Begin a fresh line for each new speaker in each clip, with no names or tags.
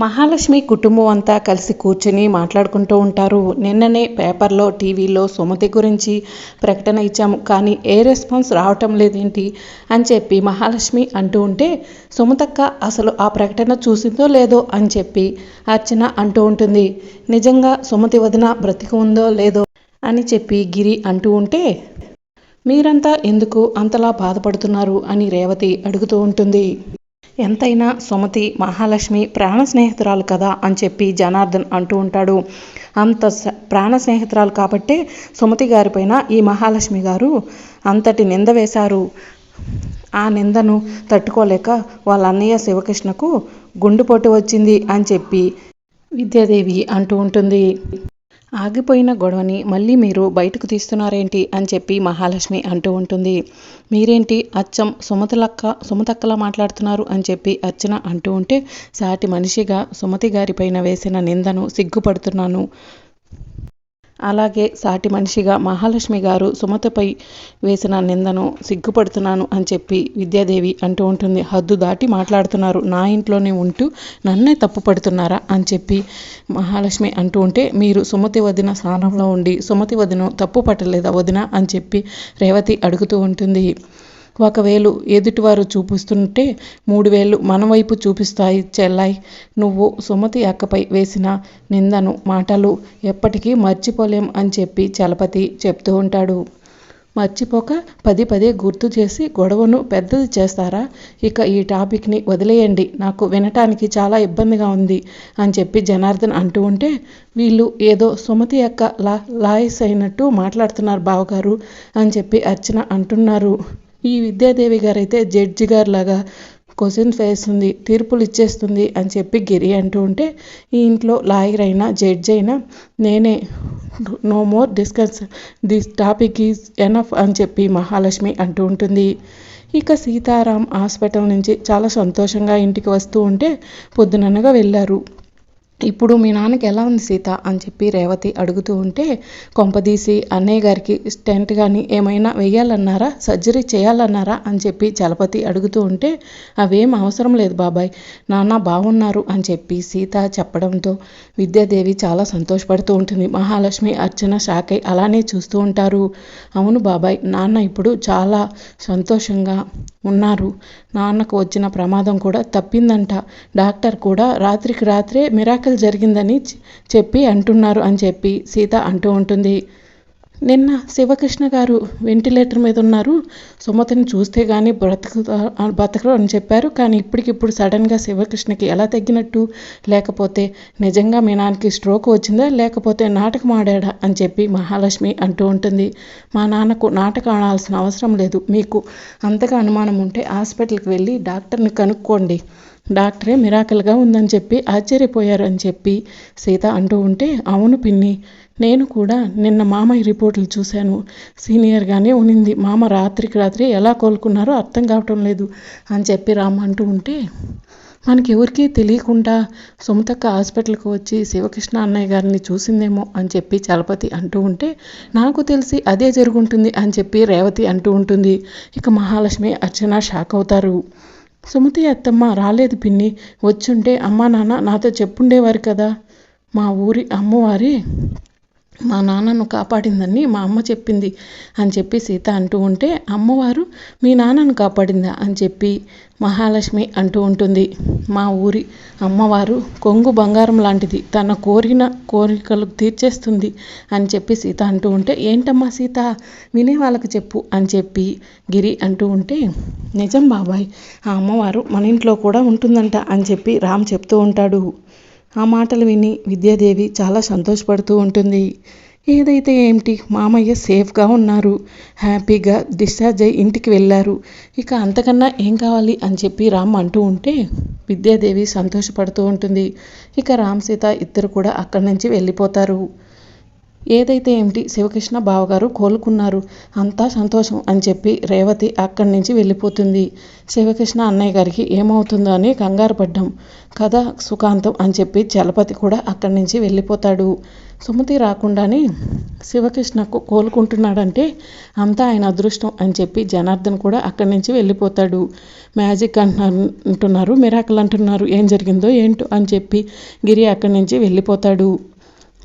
మహాలక్ష్మి కుటుంబం అంతా కలిసి కూర్చుని మాట్లాడుకుంటూ ఉంటారు. నిన్ననే పేపర్లో టీవీలో సుమతి గురించి ప్రకటన ఇచ్చాము. కానీ ఏ రెస్పాన్స్ రావటం లేదేంటి అని చెప్పి మహాలక్ష్మి అంటూ ఉంటే సుమతక్క అసలు ఆ ప్రకటన చూసిందో లేదో అని చెప్పి అర్చన అంటూ ఉంటుంది. నిజంగా సుమతి వదిన బ్రతికి ఉందో లేదో అని చెప్పి గిరి అంటూ ఉంటే మీరంతా ఎందుకు అంతలా బాధపడుతున్నారు అని రేవతి అడుగుతూ ఉంటుంది. ఎంతైనా సుమతి మహాలక్ష్మి ప్రాణ స్నేహితురాలు కదా అని చెప్పి జనార్దన్ అంటూ ఉంటాడు. అంత ప్రాణ స్నేహితురాలు కాబట్టే సుమతి గారిపైన ఈ మహాలక్ష్మి గారు అంతటి నింద వేశారు. ఆ నిందను తట్టుకోలేక వాళ్ళ అన్నయ్య శివకృష్ణకు గుండెపోటు వచ్చింది అని చెప్పి విద్యాదేవి అంటూ ఉంటుంది. ఆగిపోయిన గొడవని మళ్ళీ మీరు బయటకు తీస్తున్నారేంటి అని చెప్పి మహాలక్ష్మి అంటూ ఉంటుంది. మీరేంటి అచ్చం సుమతలక్క సుమతక్కలా మాట్లాడుతున్నారు అని చెప్పి అర్చన అంటూ ఉంటే సాటి మనిషిగా సుమతి గారిపైన వేసిన నిందను సిగ్గుపడుతున్నాను. అలాగే సాటి మనిషిగా మహాలక్ష్మి గారు సుమతపై వేసిన నిందను సిగ్గుపడుతున్నాను అని చెప్పి విద్యాదేవి అంటూ ఉంటుంది. హద్దు దాటి మాట్లాడుతున్నారు. నా ఇంట్లోనే ఉంటూ నన్నే తప్పు పడుతున్నారా? అని చెప్పి మహాలక్ష్మి అంటూ ఉంటే మీరు సుమతి వదిన స్థానంలో ఉండి సుమతి వదిన తప్పు పట్టలేదా వదిన? అని చెప్పి రేవతి అడుగుతూ ఉంటుంది. ఒకవేళ ఎదుటివారు చూపిస్తుంటే మూడు వేలు మన వైపు చూపిస్తాయి చెల్లాయి. నువ్వు సుమతి అక్కపై వేసిన నిందను మాటలు ఎప్పటికీ మర్చిపోలేం అని చెప్పి చలపతి చెప్తూ ఉంటాడు. మర్చిపోక పది పదే గుర్తు చేసి గొడవను పెద్దది చేస్తారా? ఇక ఈ టాపిక్ని వదిలేయండి. నాకు వినటానికి చాలా ఇబ్బందిగా ఉంది అని చెప్పి జనార్దన్ అంటూ ఉంటే వీళ్ళు ఏదో సుమతి యొక్క లా లాయస్ అయినట్టు మాట్లాడుతున్నారు బావగారు అని చెప్పి అర్చన అంటున్నారు. ఈ విద్యాదేవి గారైతే జడ్జి గారు లాగా క్వశ్చన్స్ వేస్తుంది తీర్పులు ఇచ్చేస్తుంది అని చెప్పి గిరి అంటూ ఉంటే ఈ ఇంట్లో లాయర్ అయినా జడ్జి అయినా నేనే no more discuss this topic is enough అని చెప్పి మహాలక్ష్మి అంటూ ఉంటుంది. ఇక సీతారాం హాస్పిటల్ నుంచి చాలా సంతోషంగా ఇంటికి వస్తూ ఉంటే పొద్దుననగా వెళ్ళారు. ఇప్పుడు మీ నాన్నకి ఎలా ఉంది సీత అని చెప్పి రేవతి అడుగుతూ ఉంటే కొంపదీసి అన్నయ్య గారికి స్టెంట్ కానీ ఏమైనా వెయ్యాలన్నారా? సర్జరీ చేయాలన్నారా? అని చెప్పి చలపతి అడుగుతూ ఉంటే అవేం అవసరం లేదు బాబాయ్. నాన్న బాగున్నారు అని చెప్పి సీత చెప్పడంతో విద్యాదేవి చాలా సంతోషపడుతూ ఉంటుంది. మహాలక్ష్మి అర్చన షాకై అలానే చూస్తూ ఉంటారు. అవును బాబాయ్ నాన్న ఇప్పుడు చాలా సంతోషంగా ఉన్నారు. నాన్నకు వచ్చిన ప్రమాదం కూడా తప్పిందంట. డాక్టర్ కూడా రాత్రికి రాత్రే మిరాకల్ జరిగిందని చెప్పి అంటున్నారు అని చెప్పి సీత అంటూ ఉంటుంది. నిన్న శివకృష్ణ గారు వెంటిలేటర్ మీద ఉన్నారు. సుమతిని చూస్తే కానీ బ్రతక బ్రతకరు అని చెప్పారు. కానీ ఇప్పటికిప్పుడు సడన్గా శివకృష్ణకి ఎలా తగ్గినట్టు? లేకపోతే నిజంగా మీ నాన్నకి స్ట్రోక్ వచ్చిందా? లేకపోతే నాటకం ఆడాడా? అని చెప్పి మహాలక్ష్మి అంటూ ఉంటుంది. మా నాన్నకు నాటకం ఆడాల్సిన అవసరం లేదు. మీకు అంతగా అనుమానం ఉంటే హాస్పిటల్కి వెళ్ళి డాక్టర్ని కనుక్కోండి. డాక్టరే మిరాకల్గా ఉందని చెప్పి ఆశ్చర్యపోయారు అని చెప్పి సీత అంటూ ఉంటే అవును పిన్ని నేను కూడా నిన్న మామయ్య రిపోర్టులు చూశాను. సీనియర్గానే ఉనింది. మామ రాత్రికి రాత్రి ఎలా కోలుకున్నారో అర్థం కావటం లేదు అని చెప్పి రామ్ అంటూ ఉంటే మనకి ఎవరికీ తెలియకుండా సుమతక్క హాస్పిటల్కి వచ్చి శివకృష్ణ అన్నయ్య గారిని చూసిందేమో అని చెప్పి చలపతి అంటూ ఉంటే నాకు తెలిసి అదే జరుగుంటుంది అని చెప్పి రేవతి అంటూ ఉంటుంది. ఇక మహాలక్ష్మి అర్చన షాక్ అవుతారు. సుమతి అత్తమ్మ రాలేదు పిన్ని. వచ్చుంటే అమ్మా నాన్న నాతో చెప్పుండేవారు కదా. మా ఊరి అమ్మవారి. మా నాన్నను కాపాడిందని మా అమ్మ చెప్పింది అని చెప్పి సీత అంటూ ఉంటే అమ్మవారు మీ నాన్నను కాపాడిందా అని చెప్పి మహాలక్ష్మి అంటూ ఉంటుంది. మా ఊరి అమ్మవారు కొంగు బంగారం లాంటిది తన కోరిన కోరికలు తీర్చేస్తుంది అని చెప్పి సీత అంటూ ఉంటే ఏంటమ్మా సీత వినే వాళ్ళకి చెప్పు అని చెప్పి గిరి అంటూ ఉంటే నిజం బాబాయ్ ఆ అమ్మవారు మన ఇంట్లో కూడా ఉంటుందంట అని చెప్పి రామ్ చెప్తూ ఉంటాడు. ఆ మాటలు విని విద్యాదేవి చాలా సంతోషపడుతూ ఉంటుంది. ఏదైతే ఏమిటి? మామయ్య సేఫ్గా ఉన్నారు. హ్యాపీగా డిశ్చార్జ్ అయ్యి ఇంటికి వెళ్ళారు. ఇక అంతకన్నా ఏం కావాలి అని చెప్పి రామ్ అంటూ ఉంటే విద్యాదేవి సంతోషపడుతూ ఉంటుంది. ఇక రామ్ సీత ఇద్దరు కూడా అక్కడి నుంచి వెళ్ళిపోతారు. ఏదైతే ఏమిటి శివకృష్ణ బావగారు కోలుకున్నారు అంతా సంతోషం అని చెప్పి రేవతి అక్కడి నుంచి వెళ్ళిపోతుంది. శివకృష్ణ అన్నయ్య గారికి ఏమవుతుందో అని కంగారు పడ్డాం. కథ సుఖాంతం అని చెప్పి చలపతి కూడా అక్కడి నుంచి వెళ్ళిపోతాడు. సుమతి రాకుండానే శివకృష్ణకు కోలుకుంటున్నాడంటే అంతా ఆయన అదృష్టం అని చెప్పి జనార్దన్ కూడా అక్కడి నుంచి వెళ్ళిపోతాడు. మ్యాజిక్ అంటున్నారు అంటున్నారు మిరాకల్ అంటున్నారు ఏం జరిగిందో ఏంటో అని చెప్పి గిరి అక్కడి నుంచి వెళ్ళిపోతాడు.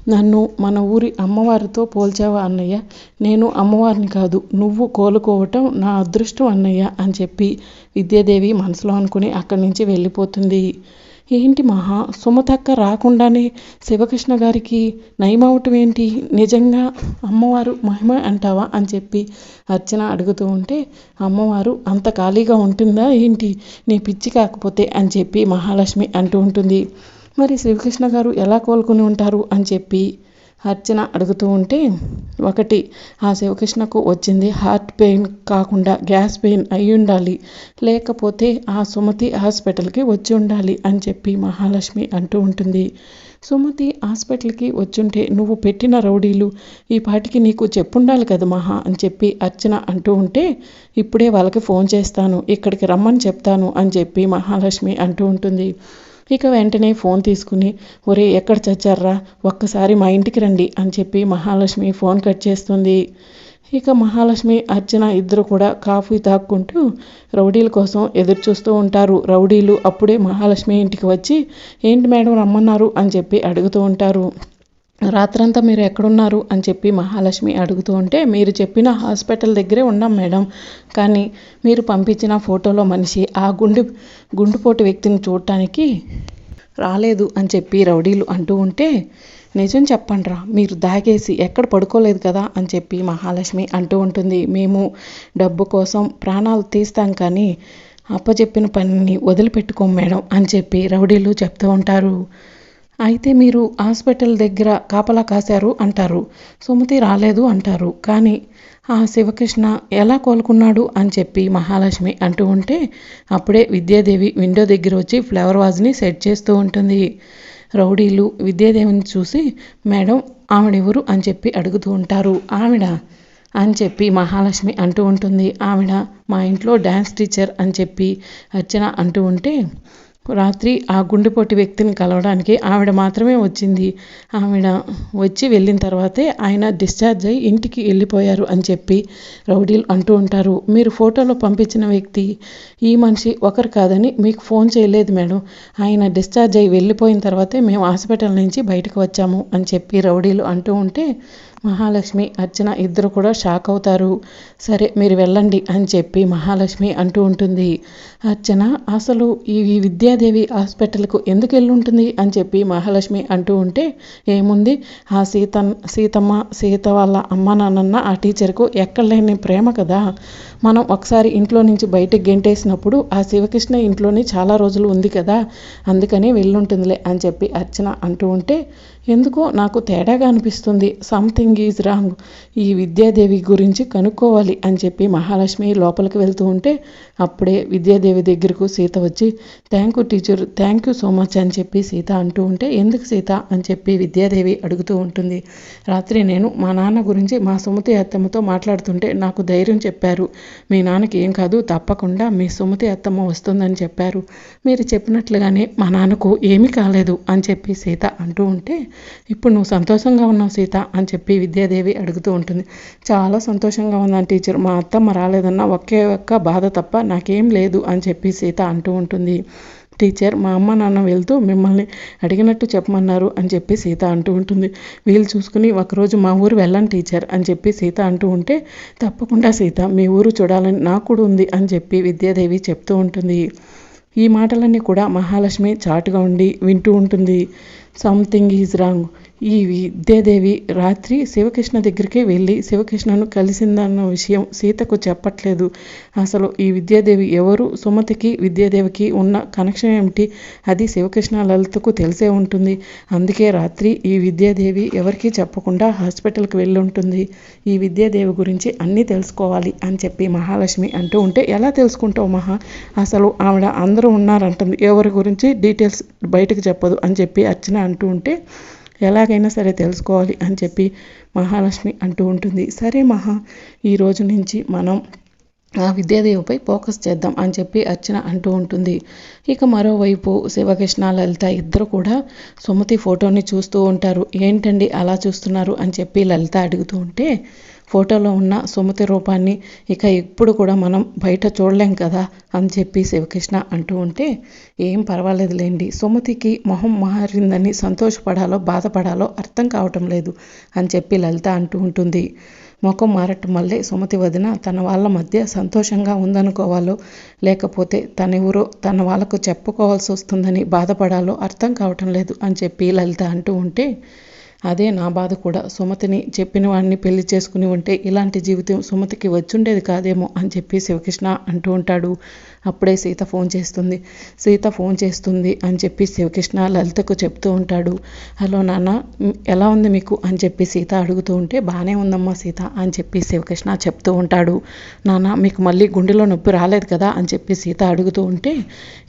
నన్ను మన ఊరి అమ్మవారితో పోల్చావా అన్నయ్య? నేను అమ్మవారిని కాదు నువ్వు కోలుకోవటం నా అదృష్టం అన్నయ్య అని చెప్పి విద్యాదేవి మనసులో అనుకుని అక్కడి నుంచి వెళ్ళిపోతుంది. ఏంటి మహా సుమతక్క రాకుండానే శివకృష్ణ గారికి నయమవటం ఏంటి? నిజంగా అమ్మవారు మహిమ అంటావా అని చెప్పి అర్చన అడుగుతూ ఉంటే అమ్మవారు అంత ఖాళీగా ఉంటుందా ఏంటి? నీ పిచ్చి కాకపోతే అని చెప్పి మహాలక్ష్మి అంటూ ఉంటుంది. మరి శ్రీకృష్ణ గారు ఎలా కోలుకుని ఉంటారు అని చెప్పి అర్చన అడుగుతూ ఉంటే ఒకటి ఆ శివకృష్ణకు వచ్చింది హార్ట్ పెయిన్ కాకుండా గ్యాస్ పెయిన్ అయి ఉండాలి. లేకపోతే ఆ సుమతి హాస్పిటల్కి వచ్చి ఉండాలి అని చెప్పి మహాలక్ష్మి అంటూ ఉంటుంది. సుమతి హాస్పిటల్కి వచ్చుంటే నువ్వు పెట్టిన రౌడీలు ఈ పాటికి నీకు చెప్పుండాలి కదా మహా అని చెప్పి అర్చన అంటూ ఉంటే ఇప్పుడే వాళ్ళకి ఫోన్ చేస్తాను ఇక్కడికి రమ్మని చెప్తాను అని చెప్పి మహాలక్ష్మి అంటూ ఉంటుంది. ఇక వెంటనే ఫోన్ తీసుకుని ఒరే ఎక్కడ చచ్చారా? ఒక్కసారి మా ఇంటికి రండి అని చెప్పి మహాలక్ష్మి ఫోన్ కట్ చేస్తుంది. ఇక మహాలక్ష్మి అర్చన ఇద్దరు కూడా కాఫీ తాక్కుంటూ రౌడీల కోసం ఎదురు చూస్తూ ఉంటారు. రౌడీలు అప్పుడే మహాలక్ష్మి ఇంటికి వచ్చి ఏంటి మేడం రమ్మన్నారు? అని చెప్పి అడుగుతూ ఉంటారు. రాత్రంతా మీరు ఎక్కడున్నారు అని చెప్పి మహాలక్ష్మి అడుగుతూ ఉంటే మీరు చెప్పిన హాస్పిటల్ దగ్గరే ఉన్నాం మేడం. కానీ మీరు పంపించిన ఫోటోలో మనిషి ఆ గుండు గుండుపోటు వ్యక్తిని చూడటానికి రాలేదు అని చెప్పి రౌడీలు అంటూ ఉంటే నిజం చెప్పండిరా మీరు దాగేసి ఎక్కడ పడుకోలేదు కదా అని చెప్పి మహాలక్ష్మి అంటూ ఉంటుంది. మేము డబ్బు కోసం ప్రాణాలు తీస్తాం కానీ అప్పచెప్పిన పనిని వదిలిపెట్టుకోం మేడం అని చెప్పి రౌడీలు చెప్తూ ఉంటారు. అయితే మీరు హాస్పిటల్ దగ్గర కాపలా కాశారు అంటారు. సుమతి రాలేదు అంటారు. కానీ ఆ శివకృష్ణ ఎలా కోలుకున్నాడు అని చెప్పి మహాలక్ష్మి అంటూ ఉంటే అప్పుడే విద్యాదేవి విండో దగ్గర వచ్చి ఫ్లవర్ వాజ్ని సెట్ చేస్తూ ఉంటుంది. రౌడీలు విద్యాదేవిని చూసి మేడం ఆవిడెవరు? అని చెప్పి అడుగుతూ ఉంటారు. ఆవిడ? అని చెప్పి మహాలక్ష్మి అంటూ ఉంటుంది. ఆవిడ మా ఇంట్లో డ్యాన్స్ టీచర్ అని చెప్పి అర్చన అంటూ ఉంటే రాత్రి ఆ గుండెపోటు వ్యక్తిని కలవడానికి ఆవిడ మాత్రమే వచ్చింది. ఆవిడ వచ్చి వెళ్ళిన తర్వాతే ఆయన డిశ్చార్జ్ అయ్యి ఇంటికి వెళ్ళిపోయారు అని చెప్పి రౌడీలు అంటూ ఉంటారు. మీరు ఫోటోలో పంపించిన వ్యక్తి ఈ మనిషి ఒకరు కాదని మీకు ఫోన్ చేయలేదు మేడం. ఆయన డిశ్చార్జ్ అయ్యి వెళ్ళిపోయిన తర్వాతే మేము హాస్పిటల్ నుంచి బయటకు వచ్చాము అని చెప్పి రౌడీలు అంటూ ఉంటే మహాలక్ష్మి అర్చన ఇద్దరు కూడా షాక్ అవుతారు. సరే మీరు వెళ్ళండి అని చెప్పి మహాలక్ష్మి అంటూ ఉంటుంది. అర్చన అసలు ఈ విద్యాదేవి హాస్పిటల్కు ఎందుకు వెళ్ళుంటుంది? అని చెప్పి మహాలక్ష్మి అంటూ ఉంటే ఏముంది? ఆ సీత సీతమ్మ సీత వాళ్ళ అమ్మ నాన్న ఆ టీచర్కు ఎక్కడ లేని ప్రేమ కదా. మనం ఒకసారి ఇంట్లో నుంచి బయటకు గెంటేసినప్పుడు ఆ శివకృష్ణ ఇంట్లోనే చాలా రోజులు ఉంది కదా అందుకని వెళ్ళుంటుందిలే అని చెప్పి అర్చన అంటూ ఉంటే ఎందుకో నాకు తేడాగా అనిపిస్తుంది. సంథింగ్ ఈజ్ రాంగ్ ఈ విద్యాదేవి గురించి కనుక్కోవాలి అని చెప్పి మహాలక్ష్మి లోపలికి వెళ్తూ ఉంటే అప్పుడే విద్యాదేవి దగ్గరకు సీత వచ్చి thank you teacher thank you so much అని చెప్పి సీత అంటూ ఉంటే ఎందుకు సీత? అని చెప్పి విద్యాదేవి అడుగుతూ ఉంటుంది. రాత్రి నేను మా నాన్న గురించి మా సుమతి అత్తమ్మతో మాట్లాడుతుంటే నాకు ధైర్యం చెప్పారు. మీ నాన్నకి ఏం కాదు తప్పకుండా మీ సుమతి అత్తమ్మ వస్తుందని చెప్పారు. మీరు చెప్పినట్లుగానే మా నాన్నకు ఏమీ కాలేదు అని చెప్పి సీత అంటూ ఉంటే ఇప్పుడు నువ్వు సంతోషంగా ఉన్నావు సీత అని చెప్పి విద్యాదేవి అడుగుతూ ఉంటుంది. చాలా సంతోషంగా ఉందని టీచర్? మా అత్తమ్మ రాలేదన్న ఒకే ఒక్క బాధ తప్ప నాకేం లేదు అని చెప్పి సీత అంటూ ఉంటుంది. టీచర్ మా అమ్మ నాన్న వెళ్తూ మిమ్మల్ని అడిగినట్టు చెప్పమన్నారు అని చెప్పి సీత అంటూ ఉంటుంది. వీళ్ళు చూసుకుని ఒకరోజు మా ఊరు వెళ్ళండి టీచర్ అని చెప్పి సీత అంటూ ఉంటే తప్పకుండా సీత మీ ఊరు చూడాలని నాకు కూడా ఉంది అని చెప్పి విద్యాదేవి చెప్తూ ఉంటుంది. ఈ మాటలన్నీ కూడా మహాలక్ష్మి చాటుగా ఉండి వింటూ ఉంటుంది. సంథింగ్ ఈజ్ రాంగ్ ఈ విద్యాదేవి రాత్రి శివకృష్ణ దగ్గరికి వెళ్ళి శివకృష్ణను కలిసిందన్న విషయం సీతకు చెప్పట్లేదు. అసలు ఈ విద్యాదేవి ఎవరు? సుమతికి విద్యాదేవికి ఉన్న కనెక్షన్ ఏమిటి? అది శివకృష్ణ లలితకు తెలిసే ఉంటుంది. అందుకే రాత్రి ఈ విద్యాదేవి ఎవరికీ చెప్పకుండా హాస్పిటల్కి వెళ్ళి ఉంటుంది. ఈ విద్యాదేవి గురించి అన్నీ తెలుసుకోవాలి అని చెప్పి మహాలక్ష్మి అంటూ ఉంటే ఎలా తెలుసుకుంటావు మహా? అసలు ఆవిడ అందరూ ఉన్నారంటుంది. ఎవరి గురించి డీటెయిల్స్ బయటకు చెప్పదు అని చెప్పి అర్చన అంటూ ఉంటే ఎలాగైనా సరే తెలుసుకోవాలి అని చెప్పి మహాలక్ష్మి అంటూ ఉంటుంది. సరే మహా ఈ రోజు నుంచి మనం ఆ విద్యాదేవిపై ఫోకస్ చేద్దాం అని చెప్పి అర్చన అంటూ ఉంటుంది. ఇక మరోవైపు శివకృష్ణ లలిత ఇద్దరు కూడా సుమతి ఫోటోని చూస్తూ ఉంటారు. ఏంటండి అలా చూస్తున్నారు అని చెప్పి లలిత అడుగుతూ ఉంటే ఫోటోలో ఉన్న సుమతి రూపాన్ని ఇక ఇప్పుడు కూడా మనం బయట చూడలేం కదా అని చెప్పి శివకృష్ణ అంటూ ఉంటే ఏం పర్వాలేదులేండి. సుమతికి మొహం మారిందని సంతోషపడాలో బాధపడాలో అర్థం కావటం లేదు అని చెప్పి లలిత అంటూ ఉంటుంది. ముఖం మారటం వల్లే సుమతి వదిన తన వాళ్ళ మధ్య సంతోషంగా ఉందనుకోవాలో లేకపోతే తన ఊరో తన వాళ్ళకు చెప్పుకోవాల్సి వస్తుందని బాధపడాలో అర్థం కావటం లేదు అని చెప్పి లలిత అంటూ ఉంటే అదే నా బాధ కూడా. సుమతిని చెప్పిన వాడిని పెళ్ళి చేసుకుని ఉంటే ఇలాంటి జీవితం సుమతికి వచ్చుండేది కాదేమో అని చెప్పి శివకృష్ణ అంటూ ఉంటాడు. అప్పుడే సీత ఫోన్ చేస్తుంది. సీత ఫోన్ చేస్తుంది అని చెప్పి శివకృష్ణ లలితకు చెప్తూ ఉంటాడు. హలో నాన్న ఎలా ఉంది మీకు? అని చెప్పి సీత అడుగుతూ ఉంటే బాగానే ఉందమ్మా సీత అని చెప్పి శివకృష్ణ చెప్తూ ఉంటాడు. నాన్న మీకు మళ్ళీ గుండెలో నొప్పి రాలేదు కదా? అని చెప్పి సీత అడుగుతూ ఉంటే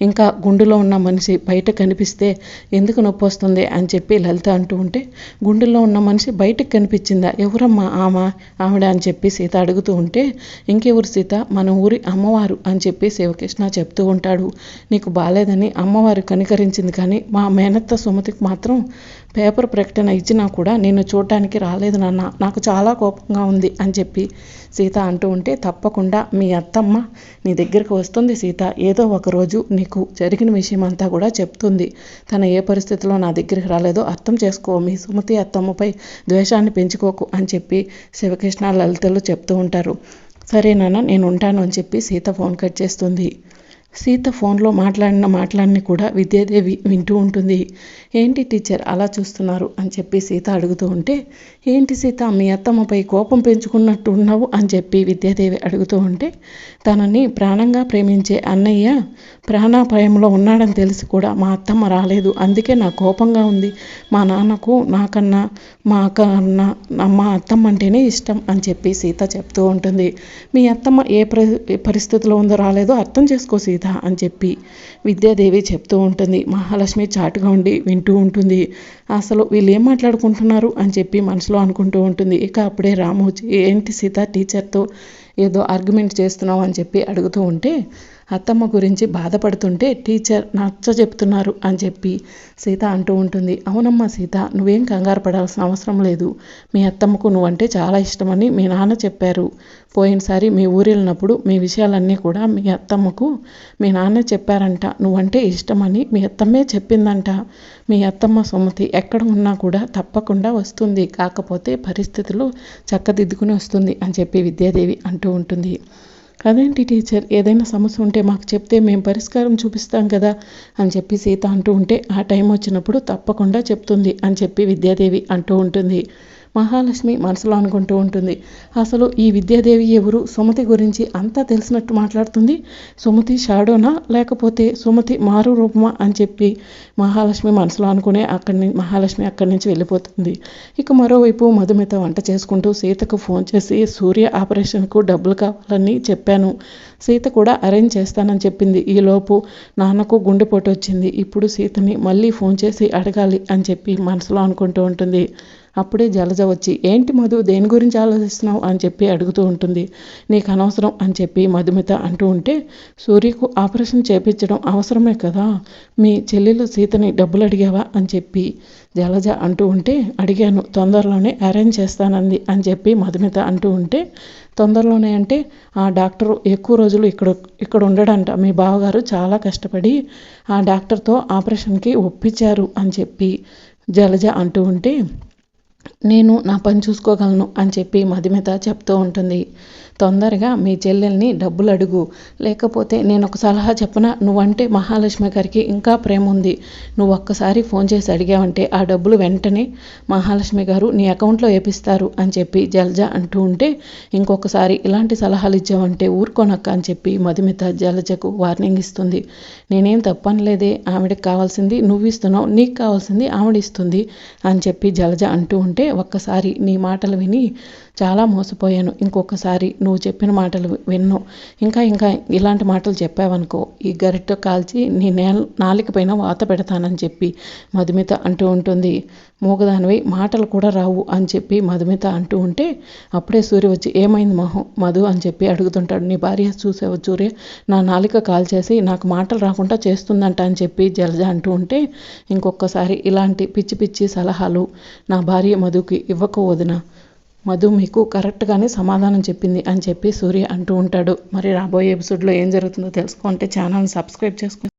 ఇంకా గుండెలో ఉన్న మనిషి బయట కనిపిస్తే ఎందుకు నొప్పి వస్తుంది? అని చెప్పి లలిత అంటూ ఉంటే గుండెల్లో ఉన్న మనిషి బయటకు కనిపించిందా? ఎవరమ్మా ఆమె? ఆవిడ అని చెప్పి సీత అడుగుతూ ఉంటే ఇంకెవరు సీత? మన ఊరి అమ్మవారు అని చెప్పి కృష్ణ చెప్తూ ఉంటాడు నీకు బాలేదని అమ్మవారు కనికరించింది కానీ మా మేనత్త సుమతికి మాత్రం పేపర్ ప్రకటన ఇచ్చినా కూడా నేను చూడటానికి రాలేదు నాన్న నాకు చాలా కోపంగా ఉంది అని చెప్పి సీత అంటూ ఉంటే తప్పకుండా మీ అత్తమ్మ నీ దగ్గరికి వస్తుంది సీత ఏదో ఒక రోజు నీకు జరిగిన విషయం అంతా కూడా చెప్తుంది. తన ఏ పరిస్థితిలో నా దగ్గరికి రాలేదో అర్థం చేసుకో మీ సుమతి అత్తమ్మపై ద్వేషాన్ని పెంచుకోకు అని చెప్పి శివకృష్ణ లలితలు చెప్తూ ఉంటారు. సరే నాన్న నేను ఉంటాను అని చెప్పి సీత ఫోన్ కట్ చేస్తుంది. సీత ఫోన్లో మాట్లాడిన మాటలన్నీ కూడా విద్యాదేవి వింటూ ఉంటుంది. ఏంటి టీచర్ అలా చూస్తున్నారు? అని చెప్పి సీత అడుగుతూ ఉంటే ఏంటి సీత మీ అత్తమ్మపై కోపం పెంచుకున్నట్టు ఉన్నావు? అని చెప్పి విద్యాదేవి అడుగుతూ ఉంటే తనని ప్రాణంగా ప్రేమించే అన్నయ్య ప్రాణాపాయంలో ఉన్నాడని తెలిసి కూడా మా అత్తమ్మ రాలేదు. అందుకే నా కోపంగా ఉంది. మా నాన్నకు నాకన్నా మా కన్నా మా అత్తమ్మ అంటేనే ఇష్టం అని చెప్పి సీత చెప్తూ ఉంటుంది. మీ అత్తమ్మ ఏ పరిస్థితిలో ఉందో రాలేదో అర్థం చేసుకో సీత. అని చెప్పి విద్యాదేవి చెప్తూ ఉంటుంది. మహాలక్ష్మి చాటుగా ఉండి వింటూ ఉంటుంది. అసలు వీళ్ళు ఏం మాట్లాడుకుంటున్నారు అని చెప్పి మనసులో అనుకుంటూ ఉంటుంది. ఇక అప్పుడే రాము ఏంటి సీత టీచర్తో ఏదో ఆర్గ్యుమెంట్ చేస్తున్నావు అని చెప్పి అడుగుతూ ఉంటే అత్తమ్మ గురించి బాధపడుతుంటే టీచర్ నచ్చ చెప్తున్నారు అని చెప్పి సీత అంటూ ఉంటుంది. అవునమ్మా సీత నువ్వేం కంగారు పడాల్సిన అవసరం లేదు. మీ అత్తమ్మకు నువ్వంటే చాలా ఇష్టమని మీ నాన్న చెప్పారు. పోయినసారి మీ ఊరు వెళ్ళినప్పుడు మీ విషయాలన్నీ కూడా మీ అత్తమ్మకు మీ నాన్న చెప్పారంట. నువ్వంటే ఇష్టమని మీ అత్తమ్మే చెప్పిందంట. మీ అత్తమ్మ సుమతి ఎక్కడ ఉన్నా కూడా తప్పకుండా వస్తుంది. కాకపోతే పరిస్థితులు చక్కదిద్దుకుని వస్తుంది అని చెప్పి విద్యాదేవి అంటూ ఉంటుంది. అదేంటి టీచర్? ఏదైనా సమస్య ఉంటే మాకు చెప్తే మేము పరిష్కారం చూపిస్తాం కదా అని చెప్పి సీత అంటూ ఉంటే ఆ టైం వచ్చినప్పుడు తప్పకుండా చెప్తుంది అని చెప్పి విద్యాదేవి అంటూ ఉంటుంది. మహాలక్ష్మి మనసులో అనుకుంటూ ఉంటుంది. అసలు ఈ విద్యాదేవి ఎవరు? సుమతి గురించి అంతా తెలిసినట్టు మాట్లాడుతుంది. సుమతి షాడోనా? లేకపోతే సుమతి మారు రూపమా అని చెప్పి మహాలక్ష్మి మనసులో అనుకునే అక్కడి నుంచి మహాలక్ష్మి అక్కడి నుంచి వెళ్ళిపోతుంది. ఇక మరోవైపు మధుమిత వంట చేసుకుంటూ సీతకు ఫోన్ చేసి సూర్య ఆపరేషన్కు డబ్బులు కావాలని చెప్పాను. సీత కూడా అరేంజ్ చేస్తానని చెప్పింది. ఈలోపు నాన్నకు గుండెపోటు వచ్చింది. ఇప్పుడు సీతని మళ్ళీ ఫోన్ చేసి అడగాలి అని చెప్పి మనసులో అనుకుంటూ ఉంటుంది. అప్పుడే జలజ వచ్చి ఏంటి మధు దేని గురించి ఆలోచిస్తున్నావు? అని చెప్పి అడుగుతూ ఉంటుంది. నీకు అనవసరం అని చెప్పి మధుమిత అంటూ ఉంటే సూర్యకు ఆపరేషన్ చేపించడం అవసరమే కదా? మీ చెల్లెలు సీతని డబ్బులు అడిగావా? అని చెప్పి జలజ అంటూ ఉంటే అడిగాను తొందరలోనే అరేంజ్ చేస్తానంది అని చెప్పి మధుమిత అంటూ ఉంటే తొందరలోనే అంటే ఆ డాక్టర్ ఎక్కువ రోజులు ఇక్కడ ఇక్కడ ఉండడంట. మీ బావగారు చాలా కష్టపడి ఆ డాక్టర్తో ఆపరేషన్కి ఒప్పించారు అని చెప్పి జలజ అంటూ ఉంటే నేను నా పని చూసుకోగలను అని చెప్పి మధుమిత చెప్తూ ఉంటుంది. తొందరగా మీ చెల్లెల్ని డబ్బులు అడుగు లేకపోతే నేను ఒక సలహా చెప్పన? నువ్వంటే మహాలక్ష్మి గారికి ఇంకా ప్రేమ ఉంది నువ్వు ఒక్కసారి ఫోన్ చేసి అడిగావంటే ఆ డబ్బులు వెంటనే మహాలక్ష్మి గారు నీ అకౌంట్లో వేపిస్తారు అని చెప్పి జలజ అంటూ ఉంటే ఇంకొకసారి ఇలాంటి సలహాలు ఇచ్చావంటే ఊరుకోనక్క అని చెప్పి మధుమిత జలజకు వార్నింగ్ ఇస్తుంది. నేనేం తప్పనలేదే ఆవిడకి కావాల్సింది నువ్వు ఇస్తున్నావు నీకు కావాల్సింది ఆవిడ ఇస్తుంది అని చెప్పి జలజ అంటూ ఉంటే ఒక్కసారి నీ మాటలు విని చాలా మోసపోయాను. ఇంకొకసారి నువ్వు చెప్పిన మాటలు విన్ను. ఇంకా ఇంకా ఇలాంటి మాటలు చెప్పావనుకో ఈ గరిట కాల్చి నీ నేల నాలికపైన వాత పెడతానని చెప్పి మధుమిత అంటూ ఉంటుంది. మూగదానివి మాటలు కూడా రావు అని చెప్పి మధుమిత అంటూ ఉంటే అప్పుడే సూర్య వచ్చి ఏమైంది మొహం? మధు అని చెప్పి అడుగుతుంటాడు. నీ భార్య చూసావు సూర్య? నా నాలిక కాల్ చేసి నాకు మాటలు రాకుండా చేస్తుందంట అని చెప్పి జలజ అంటూ ఉంటే ఇంకొకసారి ఇలాంటి పిచ్చి పిచ్చి సలహాలు నా భార్య మధుకి ఇవ్వకు వదినా. మధు మీకు కరెక్ట్గానే సమాధానం చెప్పింది అని చెప్పి సూర్య అంటూ ఉంటాడు. మరి రాబోయే ఎపిసోడ్లో ఏం జరుగుతుందో తెలుసుకుంటే ఛానల్ని సబ్స్క్రైబ్ చేసుకోండి